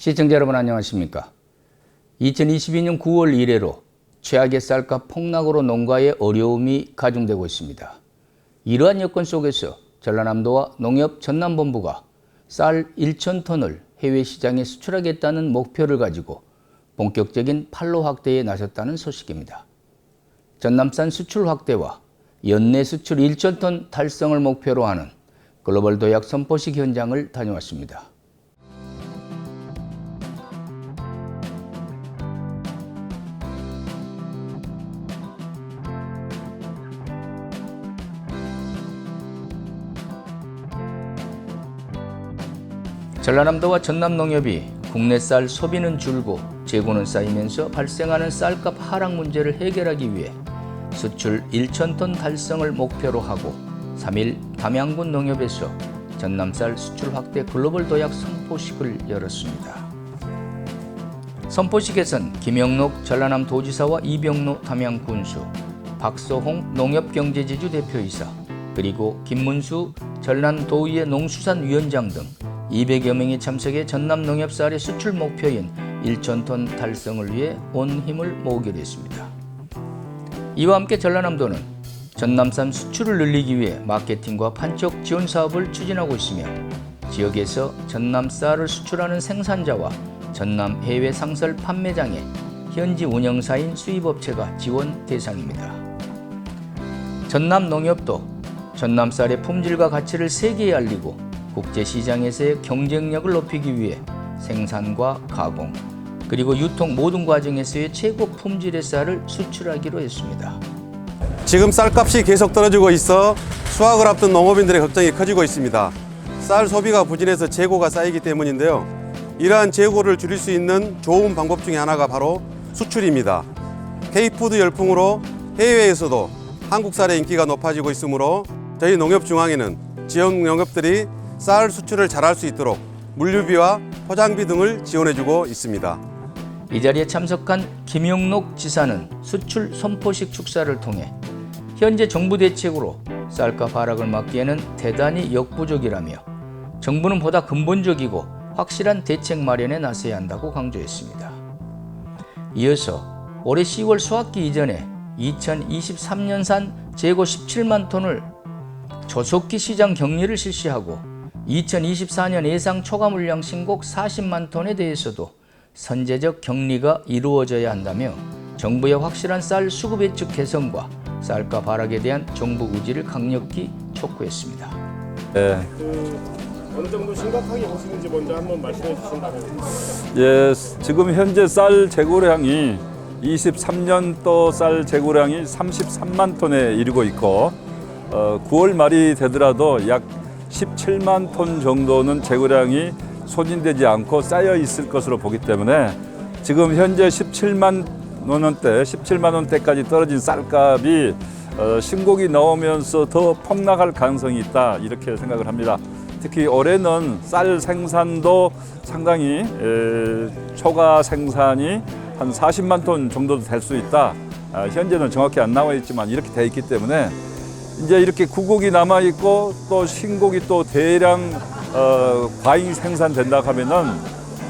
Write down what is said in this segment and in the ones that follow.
시청자 여러분 안녕하십니까? 2022년 9월 이래로 최악의 쌀값 폭락으로 농가의 어려움이 가중되고 있습니다. 이러한 여건 속에서 전라남도와 농협 전남본부가 쌀 1천 톤을 해외 시장에 수출하겠다는 목표를 가지고 본격적인 판로 확대에 나섰다는 소식입니다. 전남산 수출 확대와 연내 수출 1천 톤 달성을 목표로 하는 글로벌 도약 선포식 현장을 다녀왔습니다. 전라남도와 전남농협이 국내 쌀 소비는 줄고 재고는 쌓이면서 발생하는 쌀값 하락 문제를 해결하기 위해 수출 1천 톤 달성을 목표로 하고 3일 담양군 농협에서 전남쌀 수출 확대 글로벌 도약 선포식을 열었습니다. 선포식에선 김영록 전라남 도지사와 이병로 담양군수, 박소홍 농협경제지주 대표이사, 그리고 김문수 전남도의회 농수산위원장 등 200여 명이 참석해 전남 농협쌀의 수출 목표인 1천 톤 달성을 위해 온 힘을 모으기로 했습니다. 이와 함께 전라남도는 전남산 수출을 늘리기 위해 마케팅과 판촉 지원 사업을 추진하고 있으며 지역에서 전남 쌀을 수출하는 생산자와 전남 해외 상설 판매장의 현지 운영사인 수입업체가 지원 대상입니다. 전남 농협도 전남 쌀의 품질과 가치를 세계에 알리고 국제 시장에서의 경쟁력을 높이기 위해 생산과 가공 그리고 유통 모든 과정에서의 최고 품질의 쌀을 수출하기로 했습니다. 지금 쌀값이 계속 떨어지고 있어 수확을 앞둔 농업인들의 걱정이 커지고 있습니다. 쌀 소비가 부진해서 재고가 쌓이기 때문인데요. 이러한 재고를 줄일 수 있는 좋은 방법 중에 하나가 바로 수출입니다. K푸드 열풍으로 해외에서도 한국 쌀의 인기가 높아지고 있으므로 저희 농협중앙회는 지역 농협들이 쌀 수출을 잘할 수 있도록 물류비와 포장비 등을 지원해주고 있습니다. 이 자리에 참석한 김용록 지사는 수출 선포식 축사를 통해 현재 정부 대책으로 쌀값 하락을 막기에는 대단히 역부족이라며 정부는 보다 근본적이고 확실한 대책 마련에 나서야 한다고 강조했습니다. 이어서 올해 10월 수확기 이전에 2023년산 재고 17만 톤을 조속히 시장 격리를 실시하고 2024년 예상 초과 물량 신곡 40만 톤에 대해서도 선제적 격리가 이루어져야 한다며 정부의 확실한 쌀 수급 예측 개선과 쌀값 하락에 대한 정부 의지를 강력히 촉구했습니다. 예, 어느 정도 심각하게 보시는지 먼저 한번 말씀해 주신다면 예, 지금 현재 쌀 재고량이 23년도 쌀 재고량이 33만 톤에 이르고 있고 어, 9월 말이 되더라도 약 17만 톤 정도는 재고량이 소진되지 않고 쌓여 있을 것으로 보기 때문에 지금 현재 17만 원대, 17만 원대까지 떨어진 쌀값이 어, 신곡이 나오면서 더 폭락할 가능성이 있다 이렇게 생각을 합니다. 특히 올해는 쌀 생산도 상당히 에, 초과 생산이 한 40만 톤 정도 될 수 있다. 아, 현재는 정확히 안 나와 있지만 이렇게 돼 있기 때문에 이제 이렇게 구곡이 남아 있고 또 신곡이 또 대량 어, 과잉 생산된다 하면은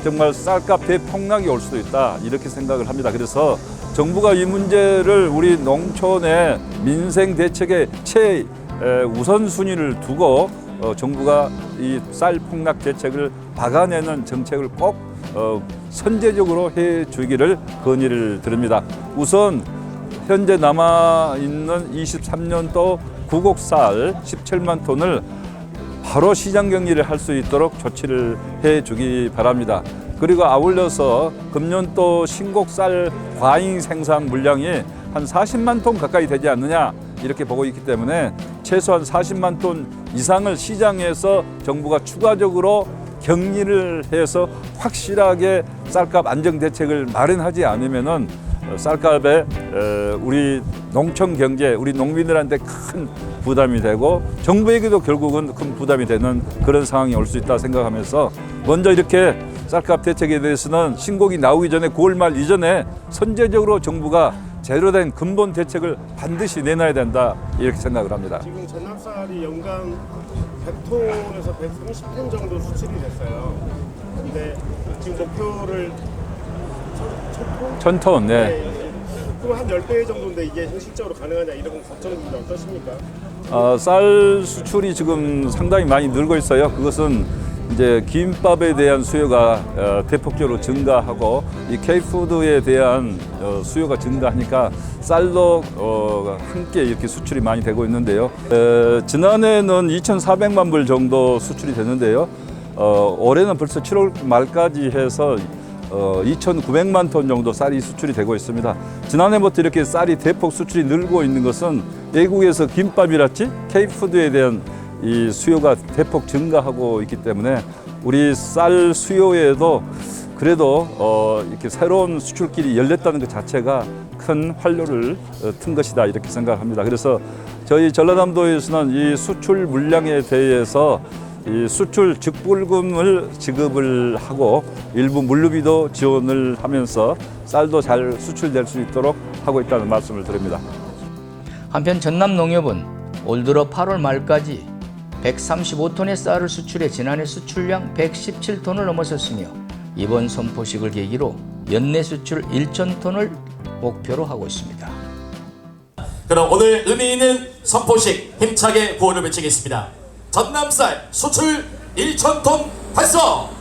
정말 쌀값 대폭락이 올 수도 있다 이렇게 생각을 합니다. 그래서 정부가 이 문제를 우리 농촌의 민생 대책의 최 에, 우선 순위를 두고 어, 정부가 이 쌀 폭락 대책을 박아내는 정책을 꼭 어, 선제적으로 해 주기를 건의를 드립니다. 우선 현재 남아 있는 23년도 구곡쌀 17만 톤을 바로 시장 격리를 할 수 있도록 조치를 해 주기 바랍니다. 그리고 아울러서 금년도 신곡쌀 과잉 생산 물량이 한 40만 톤 가까이 되지 않느냐 이렇게 보고 있기 때문에 최소한 40만 톤 이상을 시장에서 정부가 추가적으로 격리를 해서 확실하게 쌀값 안정 대책을 마련하지 않으면은 어, 쌀값에 어, 우리 농촌 경제, 우리 농민들한테 큰 부담이 되고 정부에게도 결국은 큰 부담이 되는 그런 상황이 올 수 있다 생각하면서 먼저 이렇게 쌀값 대책에 대해서는 신곡이 나오기 전에 9월 말 이전에 선제적으로 정부가 제대로 된 근본 대책을 반드시 내놔야 된다 이렇게 생각을 합니다. 지금 전납쌀이 연간 100톤에서 130톤 정도 수출이 됐어요. 근데 지금 목표를 천톤, 네. 네, 그럼 한 10배 정도인데 이게 현실적으로 가능하냐 이런 걱정이 어떠십니까? 어, 쌀 수출이 지금 상당히 많이 늘고 있어요. 그것은 이제 김밥에 대한 수요가 어, 대폭적으로 증가하고 이 K푸드에 대한 어, 수요가 증가하니까 쌀도 어, 함께 이렇게 수출이 많이 되고 있는데요. 에, 지난해는 2,400만 불 정도 수출이 됐는데요. 어, 올해는 벌써 7월 말까지 해서 어, 2,900만 톤 정도 쌀이 수출이 되고 있습니다. 지난해부터 이렇게 쌀이 대폭 수출이 늘고 있는 것은 외국에서 김밥이랄지 K푸드에 대한 이 수요가 대폭 증가하고 있기 때문에 우리 쌀 수요에도 그래도 어, 이렇게 새로운 수출길이 열렸다는 것 자체가 큰 활로를 어, 튼 것이다 이렇게 생각합니다. 그래서 저희 전라남도에서는 이 수출 물량에 대해서 이 수출 직불금을 지급을 하고 일부 물류비도 지원을 하면서 쌀도 잘 수출될 수 있도록 하고 있다는 말씀을 드립니다. 한편 전남농협은 올 들어 8월 말까지 135톤의 쌀을 수출해 지난해 수출량 117톤을 넘어섰으며 이번 선포식을 계기로 연내 수출 1,000톤을 목표로 하고 있습니다. 그럼 오늘 의미 있는 선포식 힘차게 구호를 외치겠습니다. 전남쌀 수출 1,000톤 달성!